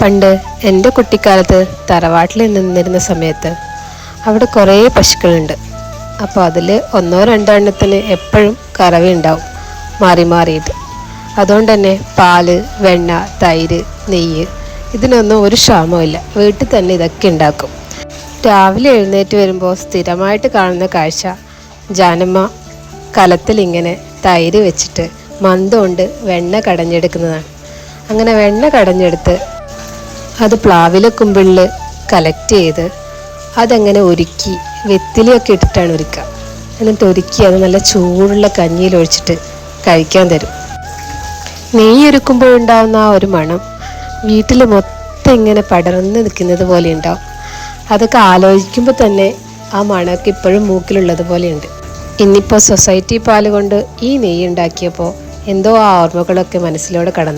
പണ്ട് എന്റെ കുട്ടിക്കാലത്ത് തറവാട്ടിൽ നിന്നിരുന്ന സമയത്ത് അവിടെ കുറേ പശുക്കളുണ്ട്. അപ്പോൾ അതിൽ ഒന്നോ രണ്ടോ എണ്ണത്തിന് എപ്പോഴും കറവയുണ്ടാവും മാറി മാറിയിട്ട് അതുകൊണ്ട് തന്നെ പാൽ വെണ്ണ തൈര് നെയ്യ് ഇതിനൊന്നും ഒരു ക്ഷാമമില്ല വീട്ടിൽ തന്നെ ഇതൊക്കെ ഉണ്ടാക്കും. രാവിലെ എഴുന്നേറ്റ് വരുമ്പോൾ സ്ഥിരമായിട്ട് കാണുന്ന കാഴ്ച ജാനമ്മ കലത്തിൽ ഇങ്ങനെ തൈര് വെച്ചിട്ട് മന്ത കൊണ്ട് വെണ്ണ കടഞ്ഞെടുക്കുന്നതാണ്. അങ്ങനെ വെണ്ണ കടഞ്ഞെടുത്ത് അത് പ്ലാവിലെ കുമ്പിളിൽ കലക്ട് ചെയ്ത് അതങ്ങനെ ഒരുക്കി വെത്തിലിയൊക്കെ ഇട്ടിട്ടാണ് ഒരുക്കുക. എന്നിട്ട് ഒരുക്കി അത് നല്ല ചൂടുള്ള കഞ്ഞിയിൽ ഒഴിച്ചിട്ട് കഴിക്കാൻ തരും. നെയ്യ് ഒരുക്കുമ്പോഴുണ്ടാവുന്ന ആ ഒരു മണം വീട്ടിൽ മൊത്തം ഇങ്ങനെ പടർന്ന് നിൽക്കുന്നത് പോലെ ഉണ്ടാവും. അതൊക്കെ ആലോചിക്കുമ്പോൾ തന്നെ ആ മണമൊക്കെ ഇപ്പോഴും മൂക്കിലുള്ളത് പോലെയുണ്ട് ഇന്നിപ്പോൾ സൊസൈറ്റി പാൽ കൊണ്ട് ഈ നെയ്യ് ഉണ്ടാക്കിയപ്പോൾ എന്തോ ആ ഓർമ്മകളൊക്കെ മനസ്സിലൂടെ കടന്നു.